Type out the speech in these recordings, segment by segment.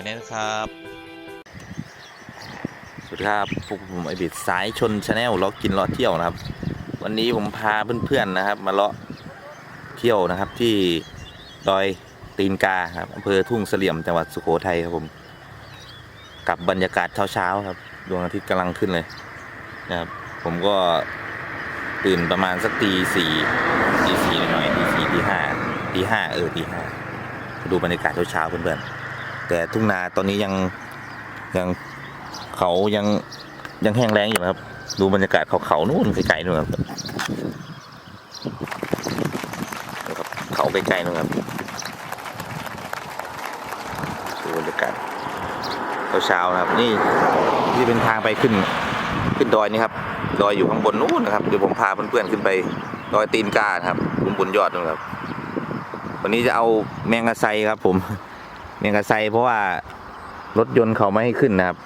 กันด้วยนะครับ สวัสดีครับพวกผมไอบิดสายชนชาแนลเลาะกินเลาะเที่ยวนะครับ วันนี้ผมพาเพื่อนๆนะครับ มาเลาะเที่ยวนะครับ ที่ดอยตีนกาครับอำเภอทุ่งเสลี่ยมจังหวัดสุโขทัยครับผมกับบรรยากาศเช้าๆครับดวงอาทิตย์กำลังขึ้นเลยนะครับ ผมก็ตื่นประมาณสักตีสี่ตีสี่หน่อยตีสี่ตีห้าตีห้าเออตีห้าดูบรรยากาศเช้าๆเพื่อนๆ แต่ทุ่งนาตอนนี้ยังยังเขายังยังแห้งแล้งอยู่นะครับ ดูบรรยากาศเขาเขานู่นไกลๆนู่นครับนะครับเขาไกลๆนู่นครับดูบรรยากาศเช้าๆนะครับ นี่ที่เป็นทางไปขึ้นขึ้นดอยนี่ครับดอยอยู่ข้างบนนู่นนะครับเดี๋ยวผมพาเพื่อนๆขึ้นไปดอยตีนกาครับบนบนยอดนู่นครับวันนี้จะเอาแมงกะไซครับผม แมงกะไซเพราะว่ารถยนต์เขาไม่ให้ขึ้นนะครับ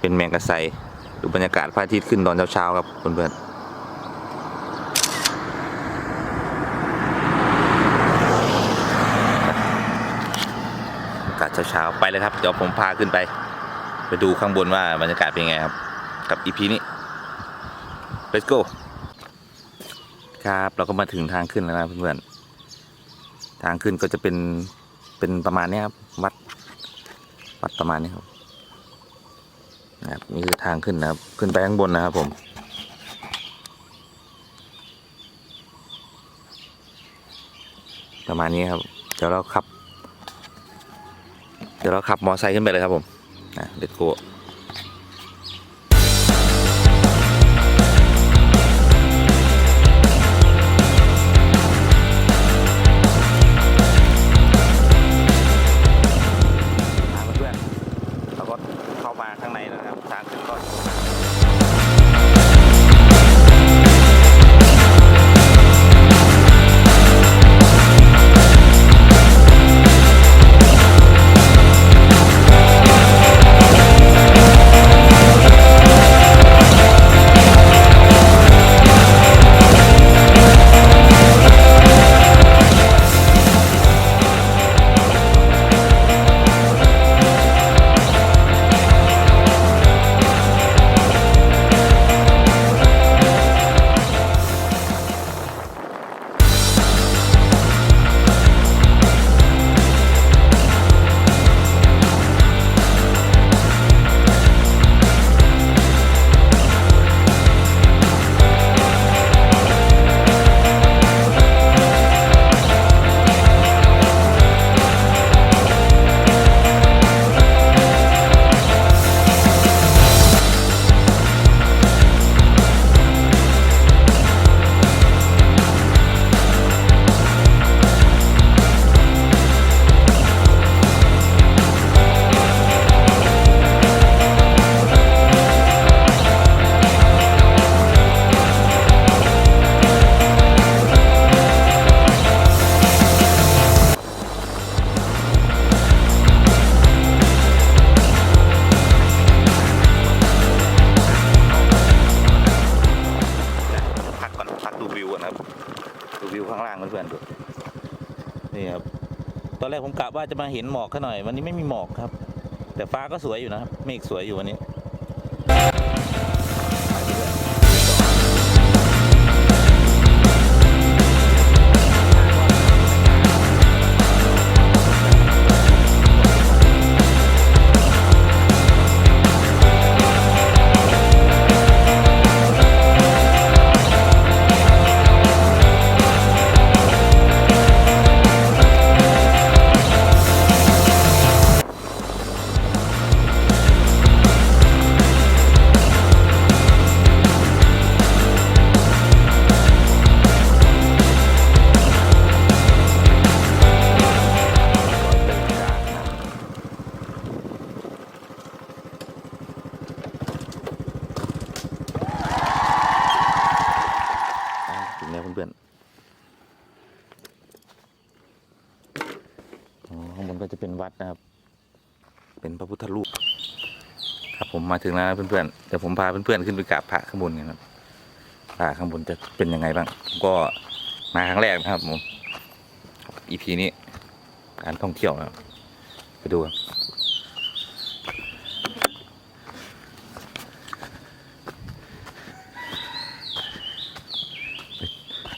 เป็นแมงกะไซดูบรรยากาศพระอาทิตย์ขึ้นตอนเช้าๆครับเพื่อนๆอากาศเช้าๆไปเลยครับ เดี๋ยวผมพาขึ้นไป ไปดูข้างบนว่าบรรยากาศเป็นไงครับ กับอีพีนี้ let's go ครับเราก็มาถึงทางขึ้นแล้วนะเพื่อนๆทางขึ้นก็จะเป็น เป็นประมาณนี้ครับวัดวัดประมาณนี้ครับนะครับนี่คือทางขึ้นนะครับ ขึ้นไปข้างบนนะครับผมประมาณนี้ครับ เดี๋ยวเราขับ เดี๋ยวเราขับมอไซค์ขึ้นไปเลยครับผมนะเด็ดโก ท นี่ครับตอนแรกผมกะว่าจะมาเห็นหมอกข้าหน่อย วันนี้ไม่มีหมอกครับ แต่ฟ้าก็สวยอยู่นะครับเมฆสวยอยู่วันนี้ ข้างบนก็จะเป็นวัดนะครับ เป็นพระพุทธรูป ครับผมมาถึงแล้วนะเพื่อนๆเดี๋ยวผมพาเพื่อนๆขึ้นไปกราบพระข้างบนกันครับพระข้างบนจะเป็นยังไงบ้างผมก็มาครั้งแรกนะครับผม EP นี้การท่องเที่ยวนะครับไปดูครับ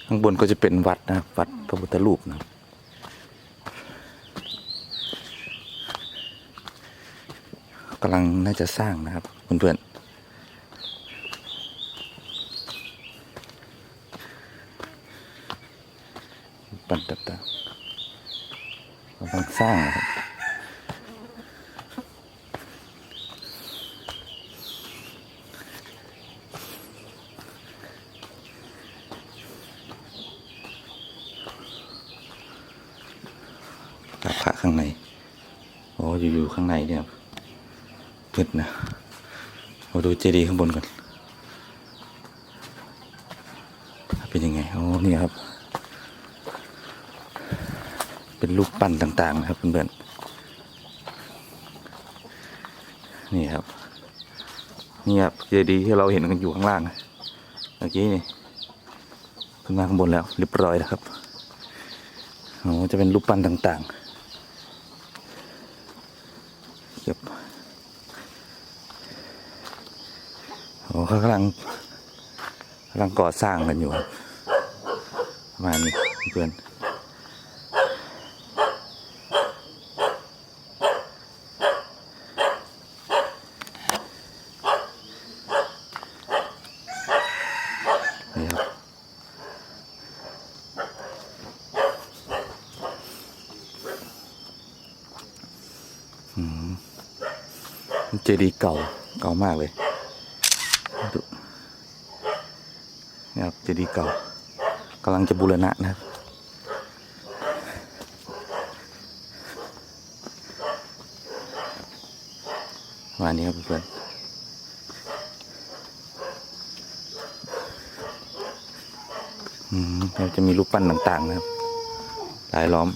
ข้างบนก็จะเป็นวัดนะครับวัดพระพุทธรูปนะครับ กำลังน่าจะสร้างนะครับเพื่อนๆปันต่างๆกำลังสร้างนะครับกับพระข้างใน โอ้อยู่ๆข้างในเนี่ย มืดนะมาดูเจดีย์ข้างบนก่อนเป็นยังไงโอ้นี่ครับ เป็นรูปปั้นต่าง ๆ นะครับเพื่อนๆนี่ครับนี่ครับเจดีย์ที่เราเห็นกันอยู่ข้างล่างนะเมื่อกี้นี่ขึ้นมาข้างบนแล้วเรียบร้อยแล้วครับโอ้จะเป็นรูปปั้นต่างๆเก็บ โอ้เขากำลังกำลังก่อสร้างกันอยู่ครับประมาณนี้เพื่อนเจดีย์เก่าเก่ามากเลย ดูนี่ครับเจดีย์เก่ากำลังจะบูรณะนะครับประมาณนี้ครับเพื่อนอืมเราจะมีรูปปั้นต่างๆนะครับลายล้อม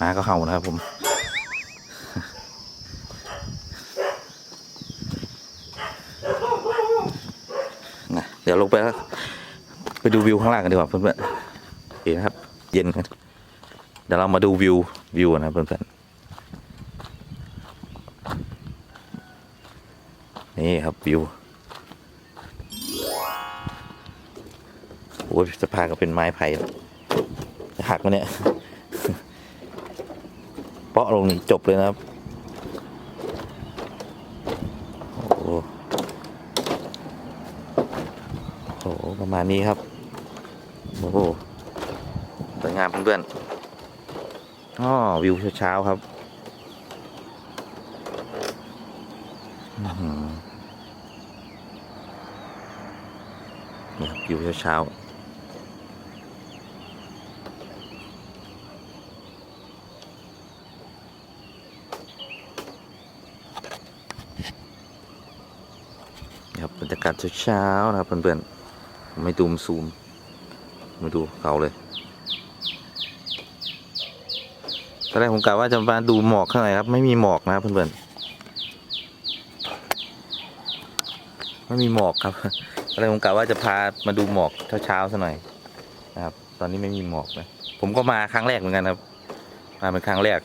มาก็เห่านะครับผม นะเดี๋ยวลงไปแล้วไปดูวิวข้างล่างกันดีกว่าเพื่อนๆโอเคนครับ เย็นกันเดี๋ยวเรามาดูวิววิวนะครับเพื่อนๆนี่ครับวิวโอ้ยสะพานก็เป็นไม้ไผ่หักมาเนี่ยเปาะลงนี่จบเลยนะครับ โอ้โหโอ้โหประ มาณนี้ครับ โอ้โหสวยงามเพื่อนๆอ๋อวิวเช้าๆครับนี่ครับวิวเช้าๆครับบรรยากาศเช้าๆนะครับเพื่อนๆ ไม่ดูมซูม มาดูเขาเลยตอนแรกผมกะว่าจะมาดูหมอกข้างในครับ ไม่มีหมอกนะเพื่อนๆไม่มีหมอกครับตอนแรกผมกะว่าจะพามาดูหมอกเช้าๆสักหน่อยนะครับ ตอนนี้ไม่มีหมอกนะผมก็มาครั้งแรกเหมือนกันครับ มาเป็นครั้งแรก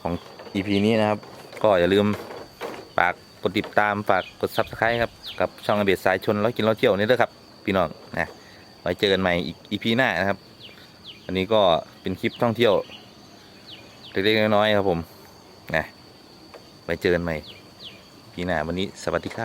ของ EP นี้นะครับ ก็อย่าลืมฝาก กดติดตามฝากกดซับสไครต์ครับกับช่องอเบียดสายชนแล้วกินแล้วเที่ยวนี่ด้วยครับ พี่น้องนะไว้เจอกันใหม่อีกอีพีหน้านะครับ อันนี้ก็เป็นคลิปท่องเที่ยวเล็กๆน้อยๆครับผมนะไว้เจอกันใหม่พีหน้าวันนี้สวัสดีครับ